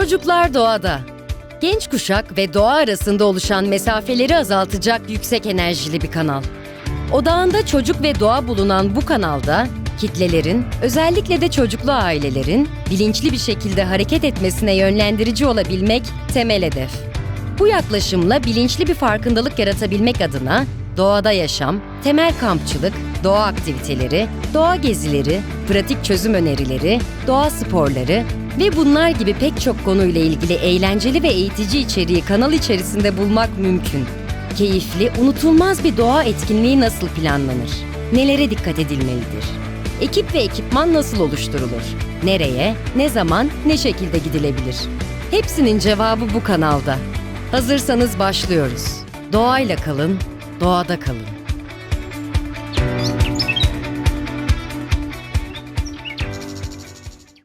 Çocuklar doğada. Genç kuşak ve doğa arasında oluşan mesafeleri azaltacak yüksek enerjili bir kanal. Odağında çocuk ve doğa bulunan bu kanalda kitlelerin, özellikle de çocuklu ailelerin bilinçli bir şekilde hareket etmesine yönlendirici olabilmek temel hedef. Bu yaklaşımla bilinçli bir farkındalık yaratabilmek adına doğada yaşam, temel kampçılık, doğa aktiviteleri, doğa gezileri, pratik çözüm önerileri, doğa sporları ve bunlar gibi pek çok konuyla ilgili eğlenceli ve eğitici içeriği kanal içerisinde bulmak mümkün. Keyifli, unutulmaz bir doğa etkinliği nasıl planlanır? Nelere dikkat edilmelidir? Ekip ve ekipman nasıl oluşturulur? Nereye, ne zaman, ne şekilde gidilebilir? Hepsinin cevabı bu kanalda. Hazırsanız başlıyoruz. Doğayla kalın, doğada kalın.